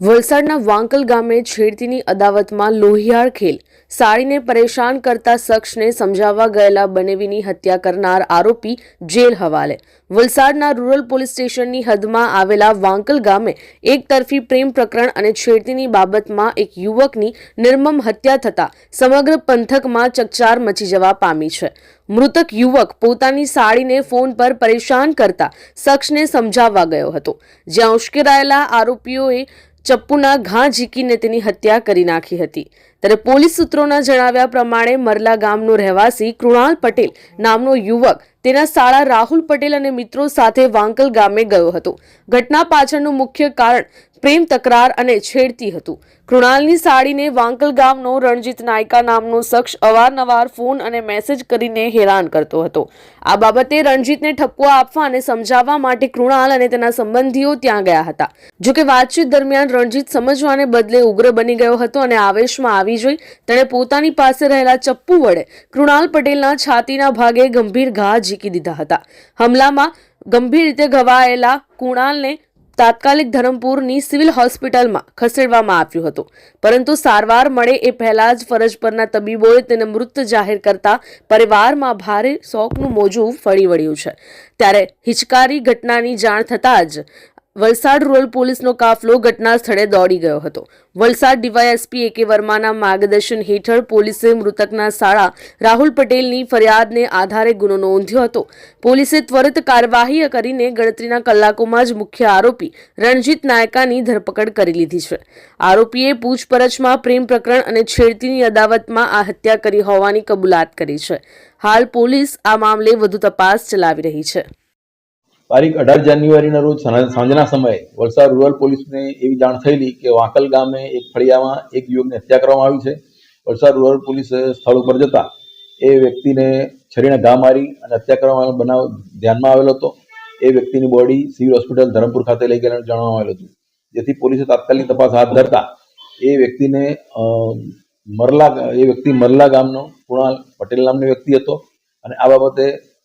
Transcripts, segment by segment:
વલસાડના વાંકલ ગામે છેડતીની અદાવતમાં લોહિયાળ ખેલ. સાળીને પરેશાન કરતા શખ્સને સમજાવવા ગયેલા બનેવીની હત્યા કરનાર આરોપી જેલ હવાલે. વલસાડના રૂરલ પોલીસ સ્ટેશનની હદમાં આવેલા વાંકલ ગામે એક તરફી પ્રેમ પ્રકરણ અને છેડતીની બાબતમાં એક યુવકની નિર્મમ હત્યા થતાં સમગ્ર પંથકમાં ચકચાર મચી જવા પામી છે. મૃતક યુવક પોતાની સાળીને ફોન પર પરેશાન કરતા શખ્સને સમજાવવા ગયો હતો. જ્યાં ઉશ્કેરાયેલા આરોપીઓએ ચપ્પુના ઘા ઝીકીને તેની હત્યા કરી નાખી હતી. ત્યારે પોલીસ સૂત્રોના જણાવ્યા પ્રમાણે મરલા ગામનો રહેવાસી કૃણાલ પટેલ નામનો યુવક તેના સાળા રાહુલ પટેલ અને મિત્રો સાથે વાંકલ ગામે ગયો હતો. ઘટના પાછળનું મુખ્ય કારણ પ્રેમ તકરાર અને છેડતી હતું. કૃણાલની સાડીને વાંકલ ગામનો રણજીત નાયકા નામનો શખ્સ અવારનવાર ફોન અને મેસેજ કરીને હેરાન કરતો હતો. આ બાબતે રણજીતને ઠપકો આપવા અને સમજાવવા માટે કૃણાલ અને તેના સંબંધીઓ ત્યાં ગયા હતા. જોકે વાતચીત દરમિયાન રણજીત સમજવાને બદલે ઉગ્ર બની ગયો હતો અને આવેશમાં આવી જઈ તેણે પોતાની પાસે રહેલા ચપ્પુ વડે કૃણાલ પટેલના છાતીના ભાગે ગંભીર ઘા ઝીકી દીધા હતા. હમલામાં ગંભીર રીતે ઘવાયેલા કુણાલને તાત્કાલિક ધરમપુરની સિવિલ હોસ્પિટલમાં ખસેડવામાં આવ્યું હતું. પરંતુ સારવાર મળે એ પહેલા જ ફરજ પરના તબીબોએ તેને મૃત જાહેર કરતા પરિવારમાં ભારે શોકનું મોજું ફળી વળ્યું છે. ત્યારે હિચકારી ઘટનાની જાણ થતાં જ વલસાડ રૂરલ પોલીસનો કાફલો ઘટના સ્થળે દોડી ગયો હતો. વલસાડ ડીવાયએસપી એ કે વર્માના માર્ગદર્શન હેઠળ પોલીસે મૃતકના શાળા રાહુલ પટેલની ફરિયાદને આધારે ગુનો નોંધ્યો હતો. પોલીસે ત્વરિત કાર્યવાહી કરીને ગણતરીના કલાકોમાં જ મુખ્ય આરોપી રણજીત નાયકાની ધરપકડ કરી લીધી છે. આરોપીએ પૂછપરછમાં પ્રેમ પ્રકરણ અને છેડતીની અદાવતમાં આ હત્યા કરી હોવાની કબૂલાત કરી છે. હાલ પોલીસ આ મામલે વધુ તપાસ ચલાવી રહી છે. તારીખ અઢાર જાન્યુઆરીના રોજ સાંજના સમયે વલસાડ રૂરલ પોલીસને એવી જાણ થયેલી કે વાંકલ ગામે એક ફળિયામાં એક યુવકની હત્યા કરવામાં આવી છે. વલસાડ રૂરલ પોલીસે સ્થળ ઉપર જતા એ વ્યક્તિને છરીના ઘા મારી અને હત્યા કરવાનો બનાવ ધ્યાનમાં આવેલો હતો. એ વ્યક્તિની બોડી સિવિલ હોસ્પિટલ ધરમપુર ખાતે લઈ ગયેલાનું જાણવામાં આવેલું હતું. જેથી પોલીસે તાત્કાલિક તપાસ હાથ ધરતા એ વ્યક્તિને મરલા, એ વ્યક્તિ મરલા ગામનો કુણાલ પટેલ નામનો વ્યક્તિ હતો અને આ બાબતે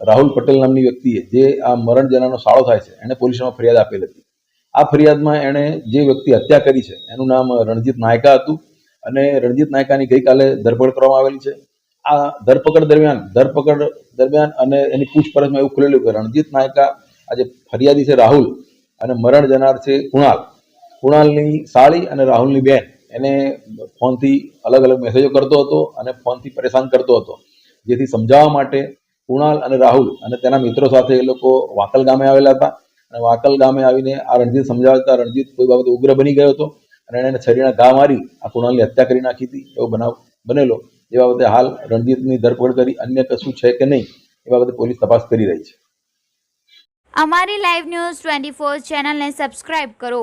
રાહુલ પટેલ નામની વ્યક્તિએ જે આ મરણ જનાનો સાળો થાય છે, એણે પોલીસમાં ફરિયાદ આપેલ હતી. આ ફરિયાદમાં એણે જે વ્યક્તિ હત્યા કરી છે, એનું નામ રણજીત નાયકા હતું અને રણજીત નાયકાની ગઈકાલે ધરપકડ કરવામાં આવેલી છે. આ ધરપકડ દરમિયાન ધરપકડ દરમિયાન અને એની પૂછપરછમાં એવું ખુલેલું કે રણજીત નાયકા આજે ફરિયાદી છે રાહુલ અને મરણ જનાર છે કુણાલ. કુણાલની સાળી અને રાહુલની બેન. એને ફોનથી અલગ અલગ મેસેજો કરતો હતો અને ફોનથી પરેશાન કરતો હતો, જેથી સમજાવવા માટે કુણાલ અને રાહુલ અને તેના મિત્રો સાથે એ લોકો વાકલ ગામે આવેલા હતા. અને વાકલ ગામે આવીને આ રણજીત સમજાવતા રણજીત કોઈ બાબતે ઉગ્ર બની ગયો હતો અને એને છરીના ઘા મારી આ કુણાલની હત્યા કરી નાખી હતી. એવો બનાવ બનેલો. એ બાબતે હાલ રણજીતની ધરપકડ કરી અન્ય કશું છે કે નહીં એ બાબતે પોલીસ તપાસ કરી રહી છે. અમારી લાઈવ ન્યૂઝ ટ્વેન્ટી ફોર ચેનલને સબસ્ક્રાઇબ કરો.